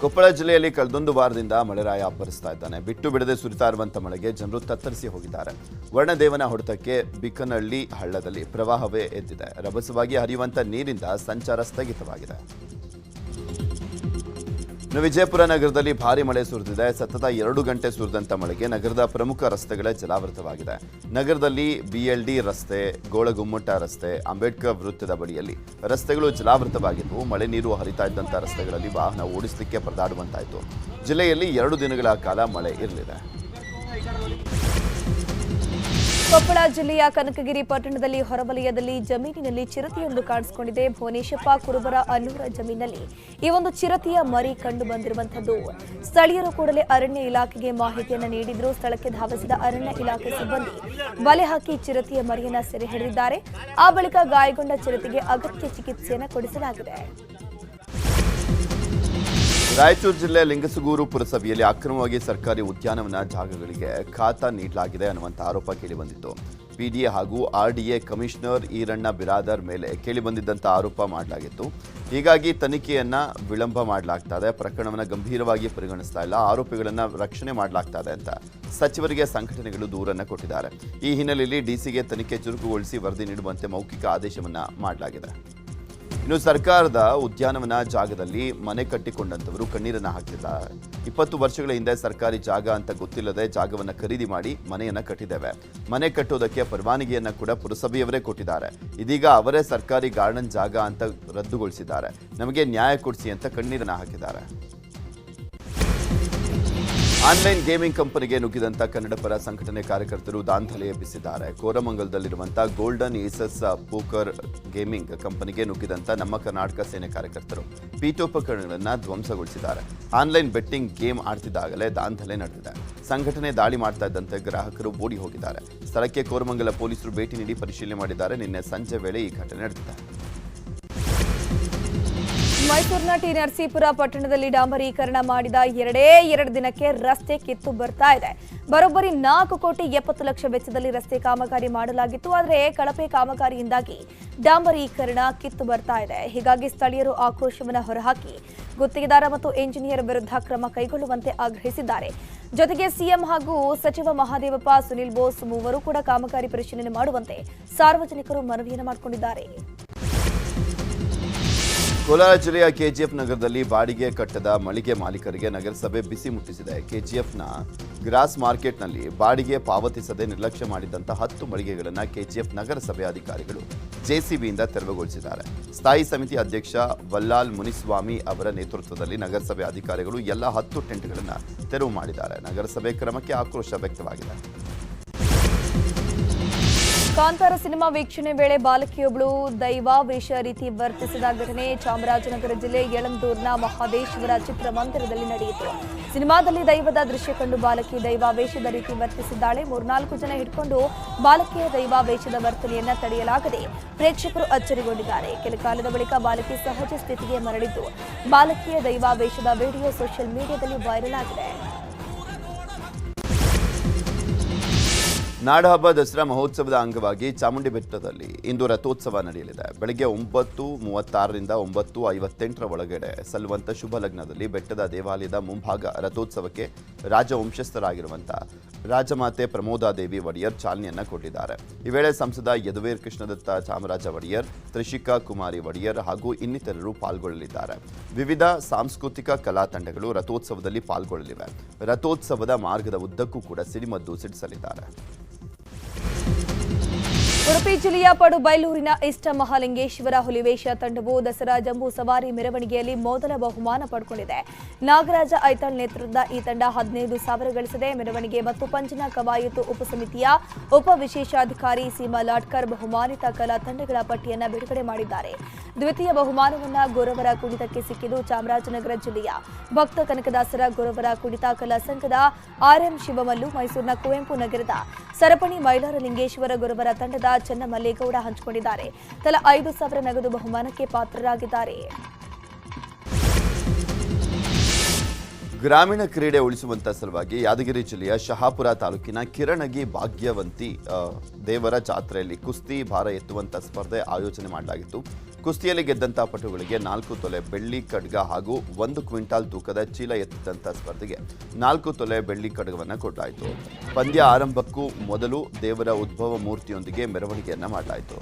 ಕೊಪ್ಪಳ ಜಿಲ್ಲೆಯಲ್ಲಿ ಕಳೆದೊಂದು ವಾರದಿಂದ ಮಳೆರಾಯ ಅಬ್ಬರಿಸ್ತಾ ಇದ್ದಾನೆ. ಬಿಟ್ಟು ಬಿಡದೆ ಸುರಿತಾ ಇರುವಂತ ಮಳೆಗೆ ಜನರು ತತ್ತರಿಸಿ ಹೋಗಿದ್ದಾರೆ. ವರ್ಣದೇವನ ಹೊಡೆತಕ್ಕೆ ಬಿಕ್ಕನಹಳ್ಳಿ ಹಳ್ಳದಲ್ಲಿ ಪ್ರವಾಹವೇ ಎದ್ದಿದೆ. ರಭಸವಾಗಿ ಹರಿಯುವಂಥ ನೀರಿಂದ ಸಂಚಾರ ಸ್ಥಗಿತವಾಗಿದೆ. ವಿಜಯಪುರ ನಗರದಲ್ಲಿ ಭಾರಿ ಮಳೆ ಸುರಿದಿದೆ. ಸತತ ಎರಡು ಗಂಟೆ ಸುರಿದಂತ ಮಳೆಗೆ ನಗರದ ಪ್ರಮುಖ ರಸ್ತೆಗಳೇ ಜಲಾವೃತವಾಗಿದೆ. ನಗರದಲ್ಲಿ ಬಿಎಲ್ಡಿ ರಸ್ತೆ ಗೋಳಗುಮ್ಮಟ ರಸ್ತೆ, ಅಂಬೇಡ್ಕರ್ ವೃತ್ತದ ಬಳಿಯಲ್ಲಿ ರಸ್ತೆಗಳು ಜಲಾವೃತವಾಗಿದ್ದವು ಮಳೆ ನೀರು ಹರಿತಾ ಇದ್ದಂಥ ರಸ್ತೆಗಳಲ್ಲಿ ವಾಹನ ಓಡಿಸಲಿಕ್ಕೆ ಪರದಾಡುವಂತಾಯಿತು. ಜಿಲ್ಲೆಯಲ್ಲಿ ಎರಡು ದಿನಗಳ ಕಾಲ ಮಳೆ ಇರಲಿದೆ. ಕೊಪ್ಪಳ ಜಿಲ್ಲೆಯ ಕನಕಗಿರಿ ಪಟ್ಟಣದಲ್ಲಿ ಹೊರವಲಯದಲ್ಲಿ ಜಮೀನಿನಲ್ಲಿ ಚಿರತೆಯೊಂದು ಕಾಣಿಸಿಕೊಂಡಿದೆ. ಭುವನೇಶಪ್ಪ ಕುರುಬರ ಅನ್ನೂರ ಜಮೀನಿನಲ್ಲಿ ಈ ಒಂದು ಚಿರತೆಯ ಮರಿ ಕಂಡು ಬಂದಿರುವಂತದ್ದು ಸ್ಥಳೀಯರು ಕೂಡಲೇ ಅರಣ್ಯ ಇಲಾಖೆಗೆ ಮಾಹಿತಿಯನ್ನು ನೀಡಿದ್ರು. ಸ್ಥಳಕ್ಕೆ ಧಾವಿಸಿದ ಅರಣ್ಯ ಇಲಾಖೆ ಸಿಬ್ಬಂದಿ ಬಲೆ ಹಾಕಿ ಚಿರತೆಯ ಮರಿಯನ್ನ ಸೆರೆ ಹಿಡಿದಿದ್ದಾರೆ. ಆ ಬಳಿಕ ಗಾಯಗೊಂಡ ಚಿರತೆಗೆ ಅಗತ್ಯ ಚಿಕಿತ್ಸೆಯನ್ನು ಕೊಡಿಸಲಾಗಿದೆ. ರಾಯಚೂರು ಜಿಲ್ಲೆ ಲಿಂಗಸಗೂರು ಪುರಸಭೆಯಲ್ಲಿ ಅಕ್ರಮವಾಗಿ ಸರ್ಕಾರಿ ಉದ್ಯಾನವನ ಜಾಗಗಳಿಗೆ ಖಾತಾ ನೀಡಲಾಗಿದೆ ಅನ್ನುವಂಥ ಆರೋಪ ಕೇಳಿಬಂದಿತ್ತು. ಪಿಡಿಎ ಹಾಗೂ ಆರ್ಡಿಎ ಕಮಿಷನರ್ ಈರಣ್ಣ ಬಿರಾದರ್ ಮೇಲೆ ಕೇಳಿಬಂದಿದ್ದಂಥ ಆರೋಪ ಮಾಡಲಾಗಿತ್ತು. ಹೀಗಾಗಿ ತನಿಖೆಯನ್ನ ವಿಳಂಬ ಮಾಡಲಾಗ್ತಾ ಇದೆ ಪ್ರಕರಣವನ್ನು ಗಂಭೀರವಾಗಿ ಪರಿಗಣಿಸ್ತಾ ಇಲ್ಲ, ಆರೋಪಿಗಳನ್ನು ರಕ್ಷಣೆ ಮಾಡಲಾಗ್ತಾ ಇದೆ ಅಂತ ಸಚಿವರಿಗೆ ಸಂಘಟನೆಗಳು ದೂರನ್ನು ಕೊಟ್ಟಿದ್ದಾರೆ. ಈ ಹಿನ್ನೆಲೆಯಲ್ಲಿ ಡಿಸಿಗೆ ತನಿಖೆ ಚುರುಕುಗೊಳಿಸಿ ವರದಿ ನೀಡುವಂತೆ ಮೌಖಿಕ ಆದೇಶವನ್ನು ಮಾಡಲಾಗಿದೆ. ಇನ್ನು ಸರ್ಕಾರದ ಉದ್ಯಾನವನ ಜಾಗದಲ್ಲಿ ಮನೆ ಕಟ್ಟಿಕೊಂಡಂತವರು ಕಣ್ಣೀರನ್ನು ಹಾಕಿಲ್ಲ ಇಪ್ಪತ್ತು ವರ್ಷಗಳ ಹಿಂದೆ ಸರ್ಕಾರಿ ಜಾಗ ಅಂತ ಗೊತ್ತಿಲ್ಲದೆ ಜಾಗವನ್ನ ಖರೀದಿ ಮಾಡಿ ಮನೆಯನ್ನ ಕಟ್ಟಿದ್ದೇವೆ. ಮನೆ ಕಟ್ಟೋದಕ್ಕೆ ಪರವಾನಗಿಯನ್ನ ಕೂಡ ಪುರಸಭೆಯವರೇ ಕೊಟ್ಟಿದ್ದಾರೆ. ಇದೀಗ ಅವರೇ ಸರ್ಕಾರಿ ಗಾರ್ಡನ್ ಜಾಗ ಅಂತ ರದ್ದುಗೊಳಿಸಿದ್ದಾರೆ. ನಮಗೆ ನ್ಯಾಯ ಕೊಡಿಸಿ ಅಂತ ಕಣ್ಣೀರನ್ನು ಹಾಕಿದ್ದಾರೆ. ಆನ್ಲೈನ್ ಗೇಮಿಂಗ್ ಕಂಪನಿಗೆ ನುಗ್ಗಿದಂತ ಕನ್ನಡ ಪರ ಸಂಘಟನೆ ಕಾರ್ಯಕರ್ತರು ದಾಂಧಲೆ ಎಬ್ಬಿಸಿದ್ದಾರೆ. ಕೋರಮಂಗಲದಲ್ಲಿರುವಂತಹ ಗೋಲ್ಡನ್ ಏಸಸ್ ಪೋಕರ್ ಗೇಮಿಂಗ್ ಕಂಪನಿಗೆ ನುಗ್ಗಿದಂತ ನಮ್ಮ ಕರ್ನಾಟಕ ಸೇನೆ ಕಾರ್ಯಕರ್ತರು ಪೀಠೋಪಕರಣಗಳನ್ನು ಧ್ವಂಸಗೊಳಿಸಿದ್ದಾರೆ. ಆನ್ಲೈನ್ ಬೆಟ್ಟಿಂಗ್ ಗೇಮ್ ಆಡ್ತಿದ್ದಾಗಲೇ ದಾಂಧಲೆ ನಡೆದಿದೆ. ಸಂಘಟನೆ ದಾಳಿ ಮಾಡ್ತಾ ಇದ್ದಂತೆ ಗ್ರಾಹಕರು ಓಡಿ ಹೋಗಿದ್ದಾರೆ. ಸ್ಥಳಕ್ಕೆ ಕೋರಮಂಗಲ ಪೊಲೀಸರು ಭೇಟಿ ನೀಡಿ ಪರಿಶೀಲನೆ ಮಾಡಿದ್ದಾರೆ. ನಿನ್ನೆ ಸಂಜೆ ವೇಳೆ ಈ ಘಟನೆ ನಡೆದಿದೆ. ಮೈಸೂರಿನ ಟಿ ನರಸೀಪುರ ಪಟ್ಟಣದಲ್ಲಿ ಡಾಂಬರೀಕರಣ ಮಾಡಿದ ಎರಡೇ ಎರಡು ದಿನಕ್ಕೆ ರಸ್ತೆ ಕಿತ್ತು ಬರ್ತಾ ಇದೆ. ಬರೋಬ್ಬರಿ ನಾಲ್ಕು ಕೋಟಿ ಎಪ್ಪತ್ತು ಲಕ್ಷ ವೆಚ್ಚದಲ್ಲಿ ರಸ್ತೆ ಕಾಮಗಾರಿ ಮಾಡಲಾಗಿತ್ತು. ಆದರೆ ಕಳಪೆ ಕಾಮಗಾರಿಯಿಂದಾಗಿ ಡಾಂಬರೀಕರಣ ಕಿತ್ತು ಬರ್ತಾ ಇದೆ. ಹೀಗಾಗಿ ಸ್ಥಳೀಯರು ಆಕ್ರೋಶವನ್ನು ಹೊರಹಾಕಿ ಗುತ್ತಿಗೆದಾರ ಮತ್ತು ಎಂಜಿನಿಯರ್ ವಿರುದ್ಧ ಕ್ರಮ ಕೈಗೊಳ್ಳುವಂತೆ ಆಗ್ರಹಿಸಿದ್ದಾರೆ. ಜೊತೆಗೆ ಸಿಎಂ ಹಾಗೂ ಸಚಿವ ಮಹಾದೇವಪ್ಪ, ಸುನಿಲ್ ಬೋಸ್ ಮೂವರು ಕೂಡ ಕಾಮಗಾರಿ ಪರಿಶೀಲನೆ ಮಾಡುವಂತೆ ಸಾರ್ವಜನಿಕರು ಮನವಿಯನ್ನು ಮಾಡಿಕೊಂಡಿದ್ದಾರೆ. ಕೋಲಾರ ಜಿಲ್ಲೆಯ ಕೆಜಿಎಫ್ ನಗರದಲ್ಲಿ ಬಾಡಿಗೆ ಕಟ್ಟದ ಮಳಿಗೆ ಮಾಲೀಕರಿಗೆ ನಗರಸಭೆ ಬಿಸಿ ಮುಟ್ಟಿಸಿದೆ. ಕೆಜಿಎಫ್ನ ಗ್ರಾಸ್ ಮಾರ್ಕೆಟ್ನಲ್ಲಿ ಬಾಡಿಗೆ ಪಾವತಿಸದೆ ನಿರ್ಲಕ್ಷ್ಯ ಮಾಡಿದಂಥ ಹತ್ತು ಮಳಿಗೆಗಳನ್ನು ಕೆಜಿಎಫ್ ನಗರಸಭೆ ಅಧಿಕಾರಿಗಳು ಜೆಸಿಬಿಯಿಂದ ತೆರವುಗೊಳಿಸಿದ್ದಾರೆ. ಸ್ಥಾಯಿ ಸಮಿತಿ ಅಧ್ಯಕ್ಷ ವಲ್ಲಾಲ್ ಮುನಿಸ್ವಾಮಿ ಅವರ ನೇತೃತ್ವದಲ್ಲಿ ನಗರಸಭೆ ಅಧಿಕಾರಿಗಳು ಎಲ್ಲ ಹತ್ತು ಟೆಂಟ್ಗಳನ್ನು ತೆರವು ಮಾಡಿದ್ದಾರೆ. ನಗರಸಭೆ ಕ್ರಮಕ್ಕೆ ಆಕ್ರೋಶ ವ್ಯಕ್ತವಾಗಿದೆ. ಕಾಂತಾರ ಸಿನಿಮಾ ವೀಕ್ಷಣೆ ವೇಳೆ ಬಾಲಕಿಯೊಬ್ಬಳು ದೈವಾವೇಶ ರೀತಿ ವರ್ತಿಸಿದ ಘಟನೆ ಚಾಮರಾಜನಗರ ಜಿಲ್ಲೆ ಯಳಂದೂರ್ನ ಮಹಾದೇಶ್ವರ ಚಿತ್ರಮಂದಿರದಲ್ಲಿ ನಡೆಯಿತು. ಸಿನಿಮಾದಲ್ಲಿ ದೈವದ ದೃಶ್ಯ ಕಂಡು ಬಾಲಕಿ ದೈವಾವೇಶದ ರೀತಿ ವರ್ತಿಸಿದ್ದಾಳೆ. ಮೂರ್ನಾಲ್ಕು ಜನ ಹಿಡ್ಕೊಂಡು ಬಾಲಕಿಯ ದೈವಾವೇಶದ ವರ್ತನೆಯನ್ನ ತಡೆಯಲಾಗದೆ ಪ್ರೇಕ್ಷಕರು ಅಚ್ಚರಿಗೊಂಡಿದ್ದಾರೆ. ಕೆಲ ಕಾಲದ ಬಳಿಕ ಬಾಲಕಿ ಸಹಜ ಸ್ಥಿತಿಗೆ ಮರಳಿದ್ದು. ಬಾಲಕಿಯ ದೈವಾವೇಶದ ವಿಡಿಯೋ ಸೋಷಿಯಲ್ ಮೀಡಿಯಾದಲ್ಲಿ ವೈರಲ್ ಆಗಿದೆ. ನಾಡಹಬ್ಬ ದಸರಾ ಮಹೋತ್ಸವದ ಅಂಗವಾಗಿ ಚಾಮುಂಡಿ ಬೆಟ್ಟದಲ್ಲಿ ಇಂದು ರಥೋತ್ಸವ ನಡೆಯಲಿದೆ. ಬೆಳಗ್ಗೆ ಒಂಬತ್ತು ಮೂವತ್ತಾರರಿಂದ ಒಂಬತ್ತು ಐವತ್ತೆಂಟರ ಒಳಗಡೆ ಸಲ್ಲುವಂಥ ಶುಭ ಲಗ್ನದಲ್ಲಿ ಬೆಟ್ಟದ ದೇವಾಲಯದ ಮುಂಭಾಗ ರಥೋತ್ಸವಕ್ಕೆ ರಾಜವಂಶಸ್ಥರಾಗಿರುವಂಥ ರಾಜಮಾತೆ ಪ್ರಮೋದಾದೇವಿ ಒಡೆಯರ್ ಚಾಲನೆಯನ್ನು ಕೊಟ್ಟಿದ್ದಾರೆ. ಈ ವೇಳೆ ಸಂಸದ ಯದುವೀರ್ ಕೃಷ್ಣದತ್ತ ಚಾಮರಾಜ ಒಡೆಯರ್, ತ್ರಿಷಿಕಾ ಕುಮಾರಿ ಒಡೆಯರ್ ಹಾಗೂ ಇನ್ನಿತರರು ಪಾಲ್ಗೊಳ್ಳಲಿದ್ದಾರೆ. ವಿವಿಧ ಸಾಂಸ್ಕೃತಿಕ ಕಲಾ ತಂಡಗಳು ರಥೋತ್ಸವದಲ್ಲಿ ಪಾಲ್ಗೊಳ್ಳಲಿವೆ. ರಥೋತ್ಸವದ ಮಾರ್ಗದ ಉದ್ದಕ್ಕೂ ಕೂಡ ಸಿಡಿಮದ್ದು ಸಿಡಿಸಲಿದ್ದಾರೆ. ಉಡುಪಿ ಜಿಲ್ಲೆಯ ಪಡುಬೈಲೂರಿನ ಇಷ್ಟ ಮಹಾಲಿಂಗೇಶ್ವರ ಹುಲಿವೇಶ ತಂಡವು ದಸರಾ ಜಂಬೂ ಸವಾರಿ ಮೆರವಣಿಗೆಯಲ್ಲಿ ಮೊದಲ ಬಹುಮಾನ ಪಡ್ಕೊಂಡಿದೆ. ನಾಗರಾಜ ಐತಾಳ್ ನೇತೃತ್ವದ ಈ ತಂಡ ಹದಿನೈದು ಸಾವಿರ ಗಳಿಸಿದೆ. ಮೆರವಣಿಗೆ ಮತ್ತು ಪಂಚನ ಕವಾಯತು ಉಪಸಮಿತಿಯ ಉಪ ವಿಶೇಷಾಧಿಕಾರಿ ಸೀಮಾ ಲಾಡ್ಕರ್ ಬಹುಮಾನಿತ ಕಲಾ ತಂಡಗಳ ಪಟ್ಟಿಯನ್ನು ಬಿಡುಗಡೆ ಮಾಡಿದ್ದಾರೆ. ದ್ವಿತೀಯ ಬಹುಮಾನವನ್ನ ಗೊರವರ ಕುಣಿತಕ್ಕೆ ಸಿಕ್ಕಿದ್ದು ಚಾಮರಾಜನಗರ ಜಿಲ್ಲೆಯ ಭಕ್ತ ಕನಕದಾಸರ ಗೊರವರ ಕುಣಿತ ಕಲಾ ಸಂಘದ ಆರ್ಎಂ ಶಿವಮಲ್ಲು ಮೈಸೂರಿನ ಕುವೆಂಪು ನಗರದ ಸರಪಣಿ ಮೈಲಾರಲಿಂಗೇಶ್ವರ ಗುರುವರ ತಂಡದ ಚೆನ್ನಮಲ್ಲೇಗೌಡ ಹಂಚಿಕೊಂಡಿದ್ದಾರೆ. ತಲಾ ಐದು ಸಾವಿರ ನಗದು ಬಹುಮಾನಕ್ಕೆ ಪಾತ್ರರಾಗಿದ್ದಾರೆ. ಗ್ರಾಮೀಣ ಕ್ರೀಡೆ ಉಳಿಸುವಂತ ಸಲುವಾಗಿ ಯಾದಗಿರಿ ಜಿಲ್ಲೆಯ ಶಹಾಪುರ ತಾಲೂಕಿನ ಕಿರಣಗಿ ಭಾಗ್ಯವಂತಿ ದೇವರ ಜಾತ್ರೆಯಲ್ಲಿ ಕುಸ್ತಿ ಭಾರ ಎತ್ತುವಂತ ಸ್ಪರ್ಧೆ ಆಯೋಜನೆ ಮಾಡಲಾಗಿತ್ತು. ಕುಸ್ತಿಯಲ್ಲಿ ಗೆದ್ದಂತಹ ಪಟುಗಳಿಗೆ ನಾಲ್ಕು ತೊಲೆ ಬೆಳ್ಳಿ ಖಡ್ಗ ಹಾಗೂ ಒಂದು ಕ್ವಿಂಟಾಲ್ ತೂಕದ ಚೀಲ ಎತ್ತಿದಂಥ ಸ್ಪರ್ಧೆಗೆ ನಾಲ್ಕು ತೊಲೆ ಬೆಳ್ಳಿ ಖಡ್ಗವನ್ನು ಕೊಡಲಾಯಿತು ಪಂದ್ಯ ಆರಂಭಕ್ಕೂ ಮೊದಲು ದೇವರ ಉದ್ಭವ ಮೂರ್ತಿಯೊಂದಿಗೆ ಮೆರವಣಿಗೆಯನ್ನು ಮಾಡಲಾಯಿತು.